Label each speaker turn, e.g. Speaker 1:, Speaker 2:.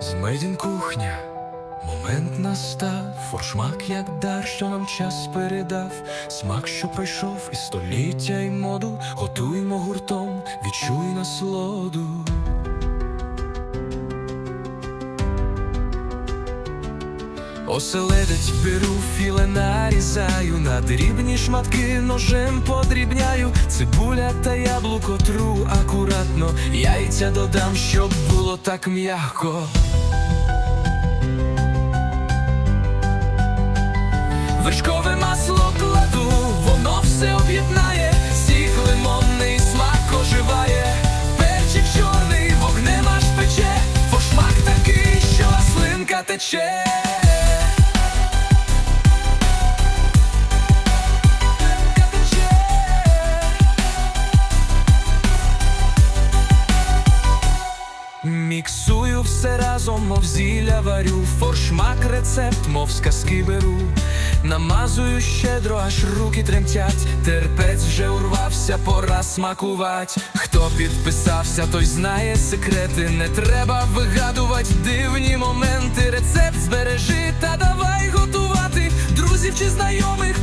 Speaker 1: Змедін кухня, момент настав, форшмак, як дар, що нам час передав, смак, що пройшов і століття, і моду, готуймо гуртом, відчуй насолоду. Оселедець беру, філе нарізаю, на дрібні шматки ножем подрібняю, цибуля та яблуко тру акуратно, яйця додам, щоб було так м'яко. Вершкове масло кладу, воно все об'єднає, сік лимонний смак оживає, перчик чорний, вогнем аж пече, фошмак такий, що слинка тече. Міксую все разом, мов зілля варю, форшмак рецепт, мов з казки беру, намазую щедро, аж руки тремтять, терпець вже урвався, пора смакувать. Хто підписався, той знає секрети, не треба вигадувати дивні моменти. Рецепт збережи та давай готувати, друзів чи знайомих.